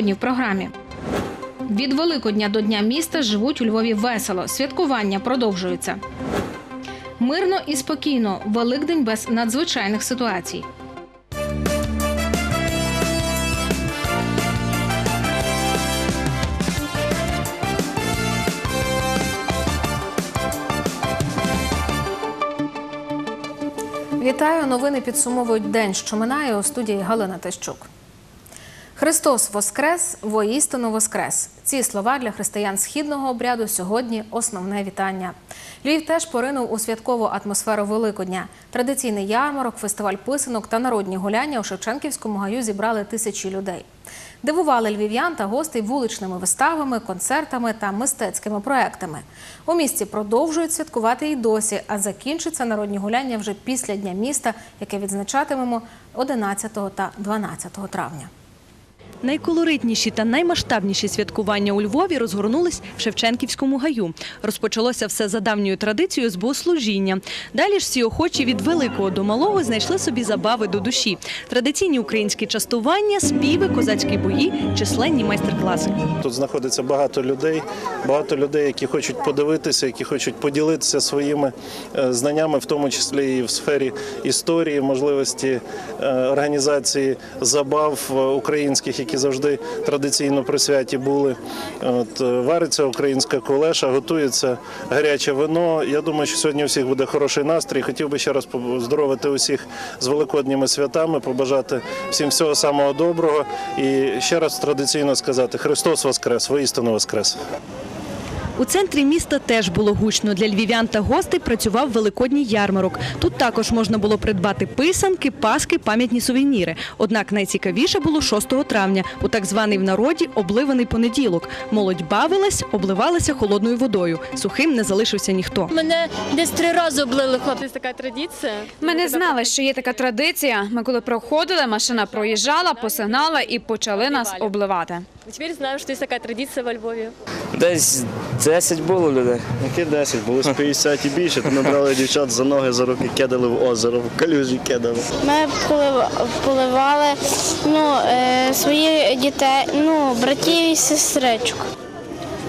Сьогодні в програмі. Від Великодня до Дня міста живуть у Львові весело. Святкування продовжуються. Мирно і спокійно. Великдень без надзвичайних ситуацій. Вітаю. Новини підсумовують день, що минає у студії Галина Тищук. Христос Воскрес, воістину Воскрес. Ці слова для християн східного обряду сьогодні основне вітання. Львів теж поринув у святкову атмосферу Великодня. Традиційний ярмарок, фестиваль писанок та народні гуляння у Шевченківському гаю зібрали тисячі людей. Дивували львів'ян та гостей вуличними виставами, концертами та мистецькими проектами. У місті продовжують святкувати і досі, а закінчаться народні гуляння вже після Дня міста, яке відзначатимемо 11 та 12 травня. Найколоритніші та наймасштабніші святкування у Львові розгорнулись в Шевченківському гаю. Розпочалося все за давньою традицією з богослужіння. Далі ж всі охочі від великого до малого знайшли собі забави до душі. Традиційні українські частування, співи, козацькі бої, численні майстер-класи. Тут знаходиться багато людей, багато людей, які хочуть подивитися, які хочуть поділитися своїми е, знаннями, в тому числі і в сфері історії, можливості е, організації забав е, українських, які завжди традиційно при святі були. От е, вариться українська кулеша, готується гаряче вино. Я думаю, що сьогодні у всіх буде хороший настрій. Хотів би ще раз поздоровити усіх з великодніми святами, побажати всім всього самого доброго і ще раз традиційно сказати: Христос Воскрес, воістину Воскрес. У центрі міста теж було гучно. Для львів'ян та гостей працював великодній ярмарок. Тут також можна було придбати писанки, паски, пам'ятні сувеніри. Однак найцікавіше було 6 травня, у так званий в народі обливаний понеділок. Молодь бавилась, обливалася холодною водою. Сухим не залишився ніхто. Мене десь три рази облили хлопці. Така традиція. Ми не знали, що є така традиція. Ми коли проходили, машина проїжджала, посигнала і почали нас обливати. Тепер знаю, що є така традиція во Львові. Десь 10 було людей. Які 10, було з 50 і більше, то ми брали дівчат за ноги, за руки, кидали в озеро, в калюжі кидали. Ми полив- поливали ну, е, своїх дітей, ну, братів і сестричок.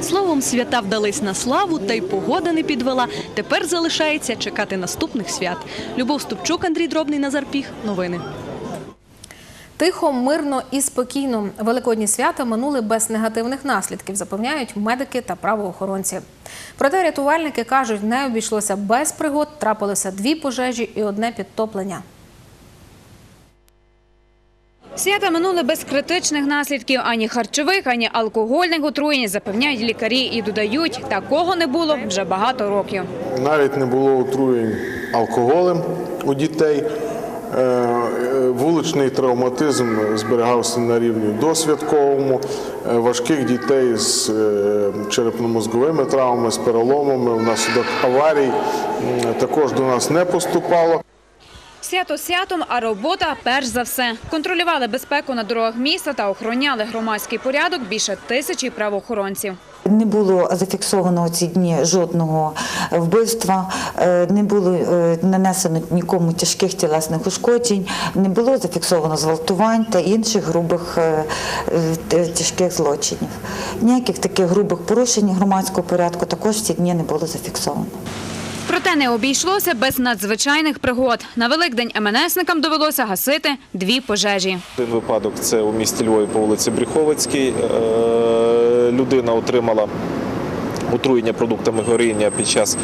Словом, свята вдались на славу, та й погода не підвела. Тепер залишається чекати наступних свят. Любов Ступчук, Андрій Дробний, Назар Піх. Новини. Тихо, мирно і спокійно. Великодні свята минули без негативних наслідків, запевняють медики та правоохоронці. Проте рятувальники кажуть, не обійшлося без пригод, трапилося дві пожежі і одне підтоплення. Свята минули без критичних наслідків ані харчових, ані алкогольних отруєнь, запевняють лікарі і додають, такого не було вже багато років. Навіть не було отруєнь алкоголем у дітей. Е, Вуличний травматизм зберігався на рівні досвідковому. Е, Важких дітей з е, черепно-мозговими травмами, з переломами внаслідок аварій також до нас не поступало. Свято святом, а робота перш за все. Контролювали безпеку на дорогах міста та охороняли громадський порядок більше тисячі правоохоронців. Не було зафіксовано ці дні жодного вбивства, е, не було е, нанесено нікому тяжких тілесних ушкоджень, не було зафіксовано зґвалтувань та інших грубих е, тяжких злочинів. Ніяких таких грубих порушень громадського порядку також ці дні не було зафіксовано. Проте не обійшлося без надзвичайних пригод. На Великдень МНСникам довелося гасити дві пожежі. Один випадок це у місті Львові по вулиці Бріховицькій. Е, Людина отримала отруєння продуктами горіння під час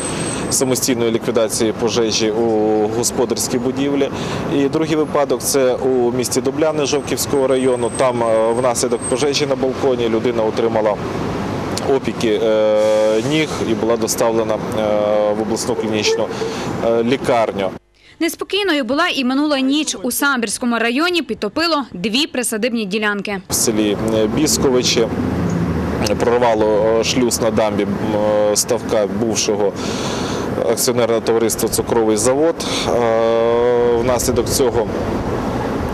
самостійної ліквідації пожежі у господарській будівлі. І другий випадок це у місті Добляни Жовківського району. Там е, внаслідок пожежі на балконі людина отримала опіки е, ніг і була доставлена е, в обласну клінічну е, лікарню. Неспокійною була і минула ніч. У Самбірському районі підтопило дві присадибні ділянки. в селі Бісковичі. Прорвало шлюз на дамбі ставка бувшого акціонерного товариства Цукровий завод. Внаслідок цього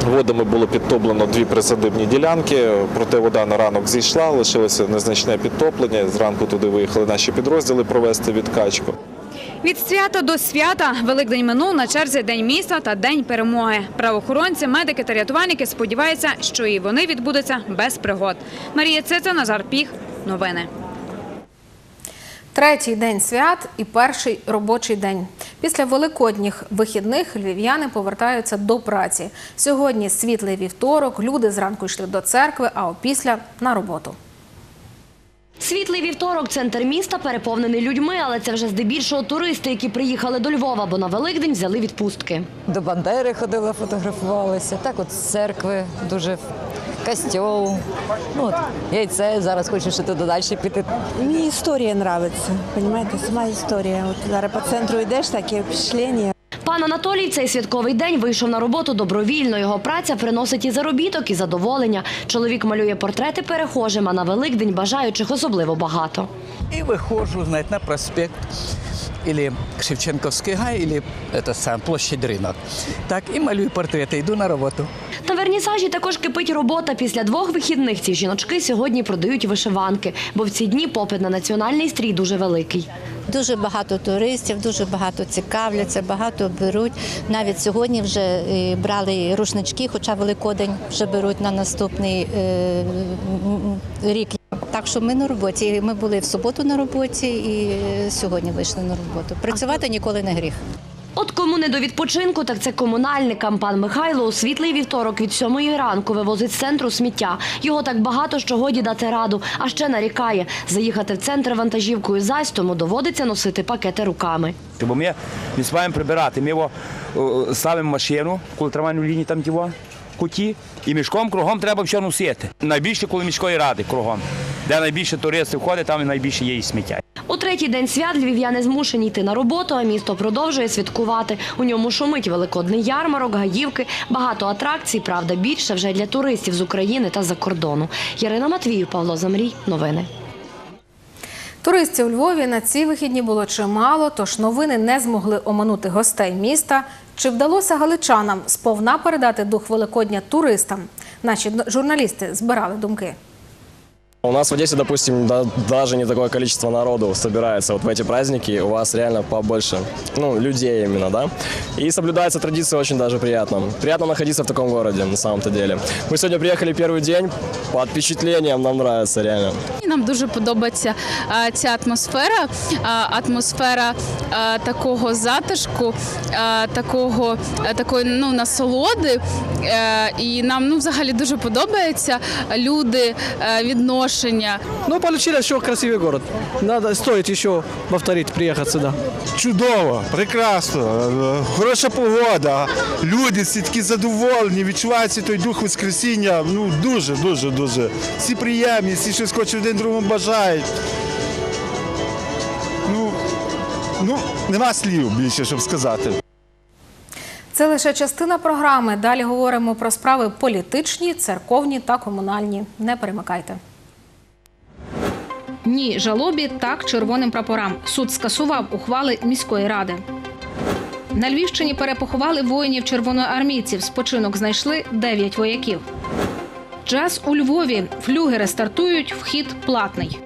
водами було підтоплено дві присадибні ділянки, проте вода на ранок зійшла, лишилося незначне підтоплення. Зранку туди виїхали наші підрозділи провести відкачку. Від свята до свята Великдень минув на черзі День міста та День перемоги. Правоохоронці, медики та рятувальники сподіваються, що і вони відбудуться без пригод. Марія Цица, Назар Піх. Новини. Третій день свят і перший робочий день. Після великодніх вихідних львів'яни повертаються до праці. Сьогодні світлий вівторок, люди зранку йшли до церкви, а опісля на роботу. Світлий вівторок, центр міста переповнений людьми, але це вже здебільшого туристи, які приїхали до Львова, бо на Великдень взяли відпустки. До Бандери ходила, фотографувалася. Так от з церкви дуже костьол. Ну, от, яйце, зараз хочу ще туди далі піти. Мені історія подобається, розумієте, сама історія. От зараз по центру йдеш, таке впечатлення. Пан Анатолій цей святковий день вийшов на роботу добровільно. Його праця приносить і заробіток, і задоволення. Чоловік малює портрети перехожим, а на Великдень бажаючих особливо багато. И выхожу, знаете, на проспект или Шевченковский гай, или это сам, площадь рынок. Так, и малюю портреты, иду на работу. На вернісажі також кипить робота. Після двох вихідних ці жіночки сьогодні продають вишиванки, бо в ці дні попит на національний стрій дуже великий. Дуже багато туристів, дуже багато цікавляться, багато беруть. Навіть сьогодні вже е, брали рушнички, хоча Великодень вже беруть на наступний е, м, рік. Так що ми на роботі. Ми були в суботу на роботі і е, сьогодні вийшли на роботу. Працювати ніколи не гріх. От кому не до відпочинку, так це комунальникам. Пан Михайло у світлий вівторок від сьомої ранку вивозить з центру сміття. Його так багато, що годі дати раду. А ще нарікає. Заїхати в центр вантажівкою зась, тому доводиться носити пакети руками. Бо ми не спаємо прибирати. Ми його е, ставимо машину, коли трамвайну лінію там тіво, куті, і мішком кругом треба все носити. Найбільше коли міської ради кругом. Де найбільше туристів ходить, там і найбільше є і сміття. У третій день свят львів'яни змушені йти на роботу, а місто продовжує святкувати. У ньому шумить великодний ярмарок, гаївки, багато атракцій, правда, більше вже для туристів з України та за кордону. Ярина Матвію, Павло Замрій. Новини. Туристів у Львові на ці вихідні було чимало, тож новини не змогли оминути гостей міста. Чи вдалося галичанам сповна передати дух Великодня туристам? Наші журналісти збирали думки. У нас в Одессе, допустим, да- даже не такое количество народу собирается вот в эти праздники. У вас реально побольше, ну, людей именно, да? И соблюдается традиция очень даже приятно. Приятно находиться в таком городе, на самом-то деле. Мы сегодня приехали первый день, под впечатлением нам нравится, реально. Нам дуже подобається е, ця атмосфера, е, атмосфера е, такого затишку, е, такого е, такої ну насолоди. Е, І нам ну взагалі дуже подобається люди, е, відношення. Ну, получилось, что красивый город. Надо, стоит еще повторить, приехать сюда. Чудово, прекрасно, хороша погода. Люди всі такі задоволені, відчувається той дух Воскресіння. Ну дуже, дуже, дуже. Всі приємні, всі щось хочуть один другому бажають. Ну, ну, нема слів більше, щоб сказати. Це лише частина програми. Далі говоримо про справи політичні, церковні та комунальні. Не перемикайте. Ні, жалобі так червоним прапорам. Суд скасував ухвали міської ради. На Львівщині перепоховали воїнів червоноармійців. Спочинок знайшли 9 вояків. Джаз у Львові. Флюгери стартують, вхід платний.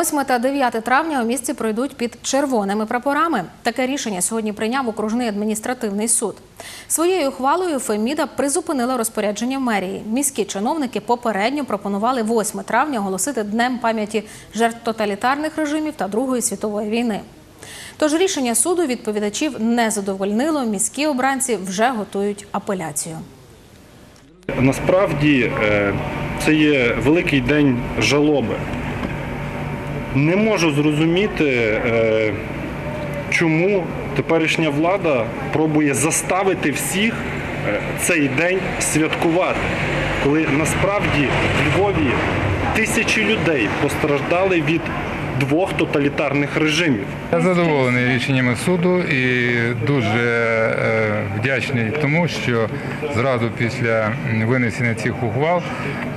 8 та 9 травня у місті пройдуть під червоними прапорами. Таке рішення сьогодні прийняв окружний адміністративний суд. Своєю ухвалою Феміда призупинила розпорядження мерії. Міські чиновники попередньо пропонували 8 травня оголосити днем пам'яті жертв тоталітарних режимів та Другої світової війни. Тож рішення суду відповідачів не задовольнило. Міські обранці вже готують апеляцію. Насправді е, це є великий день жалоби. Не можу зрозуміти, е, чому теперішня влада пробує заставити всіх е, цей день святкувати, коли насправді в Львові тисячі людей постраждали від двох тоталітарних режимів. Я задоволений рішеннями суду і дуже е, вдячний тому, що зразу після винесення цих ухвал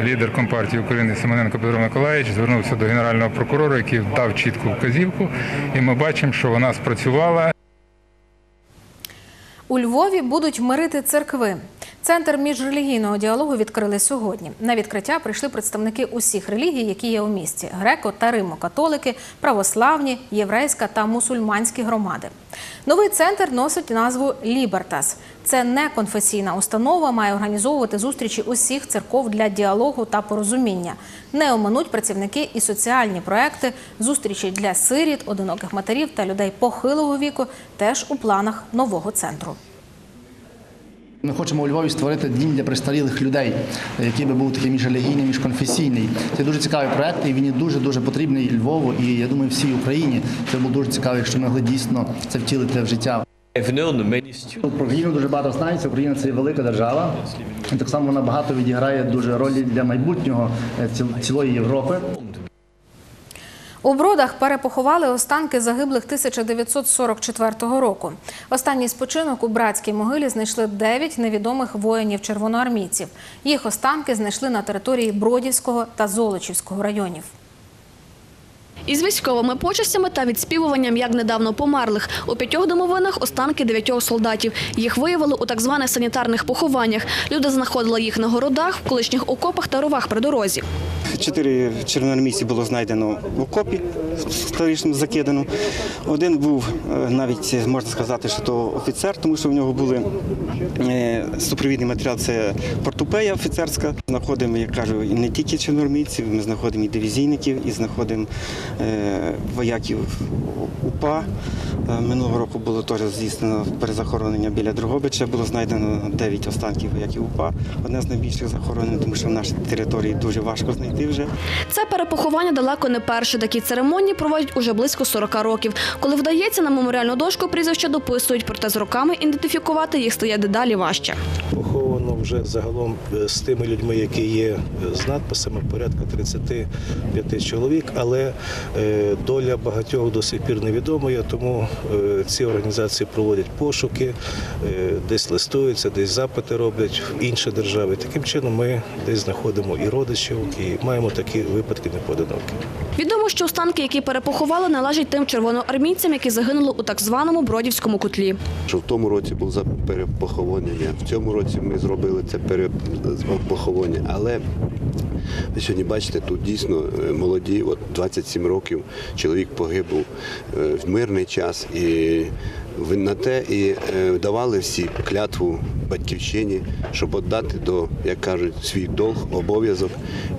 лідер Компартії України Семененко Петро Миколаївич звернувся до генерального прокурора, який дав чітку вказівку, і ми бачимо, що вона спрацювала. У Львові будуть мирити церкви. Центр міжрелігійного діалогу відкрили сьогодні. На відкриття прийшли представники усіх релігій, які є у місті: греко та римо-католики, православні, єврейська та мусульманські громади. Новий центр носить назву Лібертас. Це неконфесійна установа, має організовувати зустрічі усіх церков для діалогу та порозуміння. Не оминуть працівники і соціальні проекти, зустрічі для сиріт, одиноких матерів та людей похилого віку теж у планах нового центру. Ми хочемо у Львові створити дім для престарілих людей, який би був такий міжрелігійний, міжконфесійний. Це дуже цікавий проект, і він є дуже дуже потрібний Львову. І я думаю, всій Україні це було дуже цікаво, якщо ми могли дійсно це втілити в життя. Про Україну дуже багато знається. Україна це велика держава. І так само вона багато відіграє дуже ролі для майбутнього е, цілої Європи. У Бродах перепоховали останки загиблих 1944 року. Останній спочинок у братській могилі знайшли 9 невідомих воїнів-червоноармійців. Їх останки знайшли на території Бродівського та Золочівського районів. Із військовими почестями та відспівуванням як недавно померлих. У п'ятьох домовинах останки дев'ятьох солдатів. Їх виявили у так званих санітарних похованнях. Люди знаходили їх на городах, в колишніх окопах та ровах при дорозі. Чотири червоноармійці було знайдено в окопі старішньому закидано. Один був е, навіть можна сказати, що то офіцер, тому що в нього були е, супровідний матеріал це портупея офіцерська. Знаходимо, як кажу, і не тільки червоноармійців, ми знаходимо і дивізійників, і знаходимо е, вояків УПА. Минулого року було теж здійснено перезахоронення біля Дрогобича. Було знайдено 9 останків вояків УПА. Одне з найбільших захоронень, тому що в нашій території дуже важко знайти вже. Це перепоховання далеко не перше. Такі церемонії проводять уже близько 40 років. Коли вдається на меморіальну дошку прізвища дописують, проте з роками ідентифікувати їх стає дедалі важче. Вже загалом е, з тими людьми, які є е, з надписами, порядка 35 чоловік, але е, доля багатьох до сих пір невідомая, тому ці організації проводять пошуки, десь листуються, десь запити роблять в інші держави. Таким чином ми десь знаходимо і родичів, і маємо такі випадки непоодинокі. Відомо, що останки, які перепоховали, належать тим червоноармійцям, які загинули у так званому Бродівському кутлі. що в тому році був за перепоховання, в цьому році ми зробили це перепоховання. Але ви сьогодні бачите, тут дійсно е, молоді, от 27 років чоловік погибав е, в мирний час. І на те і е, давали всі клятву батьківщині, щоб віддати до, як кажуть, свій долг, обов'язок,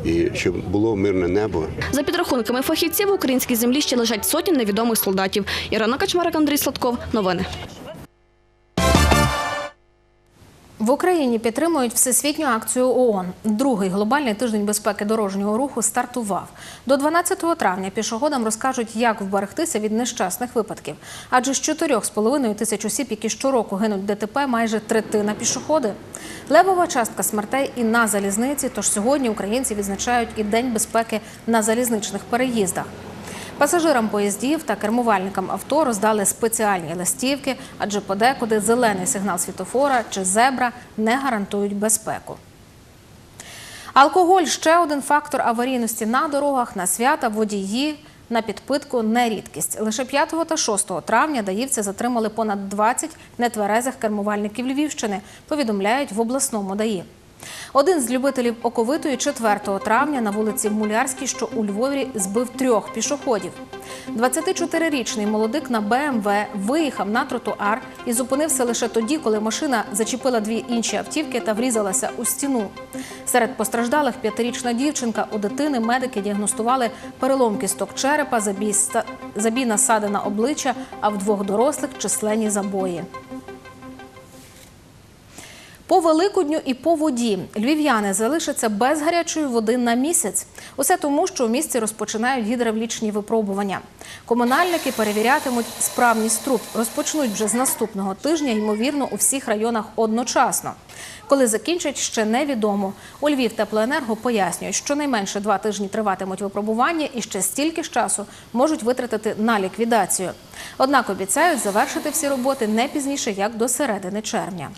і щоб було мирне небо. За підрахунками фахівців, в українській землі ще лежать сотні невідомих солдатів. Ірина Качмарик, Андрій Сладков. Новини. В Україні підтримують всесвітню акцію ООН. Другий глобальний тиждень безпеки дорожнього руху стартував. До 12 травня пішоходам розкажуть, як вберегтися від нещасних випадків. Адже з 4,5 тисяч осіб, які щороку гинуть ДТП, майже третина пішоходи. Левова частка смертей і на залізниці. Тож сьогодні українці відзначають і День безпеки на залізничних переїздах. Пасажирам поїздів та кермувальникам авто роздали спеціальні листівки, адже подекуди зелений сигнал світофора чи зебра не гарантують безпеку. Алкоголь ще один фактор аварійності на дорогах, на свята, водії. На підпитку не рідкість. Лише 5 та 6 травня даївці затримали понад 20 нетверезих кермувальників Львівщини, повідомляють в обласному ДАІ. Один з любителів оковитої 4 травня на вулиці Мулярській, що у Львові, збив трьох пішоходів. 24-річний молодик на БМВ виїхав на тротуар і зупинився лише тоді, коли машина зачепила дві інші автівки та врізалася у стіну. Серед постраждалих п'ятирічна дівчинка у дитини медики діагностували перелом кісток черепа, забій, насади на обличчя, а в двох дорослих численні забої. По Великодню і по воді львів'яни залишаться без гарячої води на місяць. Усе тому, що у місті розпочинають гідравлічні випробування. Комунальники перевірятимуть справність труб. Розпочнуть вже з наступного тижня, ймовірно, у всіх районах одночасно. Коли закінчать, ще невідомо. У Львів теплоенерго пояснюють, що найменше два тижні триватимуть випробування і ще стільки ж часу можуть витратити на ліквідацію. Однак обіцяють завершити всі роботи не пізніше як до середини червня.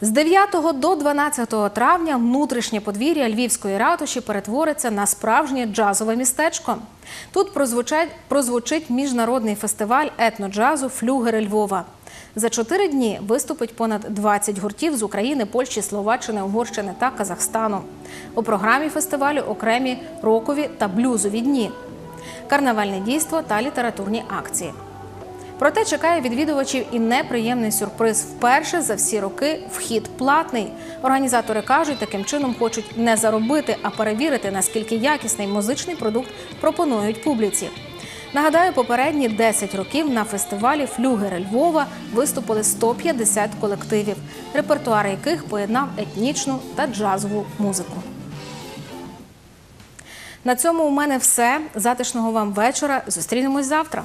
З 9 до 12 травня внутрішнє подвір'я Львівської ратуші перетвориться на справжнє джазове містечко. Тут прозвучать, прозвучить міжнародний фестиваль етноджазу Флюгери Львова. За чотири дні виступить понад 20 гуртів з України, Польщі, Словаччини, Угорщини та Казахстану. У програмі фестивалю окремі рокові та блюзові дні, карнавальне дійство та літературні акції. Проте чекає відвідувачів і неприємний сюрприз. Вперше за всі роки вхід платний. Організатори кажуть, таким чином хочуть не заробити, а перевірити, наскільки якісний музичний продукт пропонують публіці. Нагадаю, попередні 10 років на фестивалі Флюгери Львова виступили 150 колективів, репертуар яких поєднав етнічну та джазову музику. На цьому у мене все. Затишного вам вечора. Зустрінемось завтра.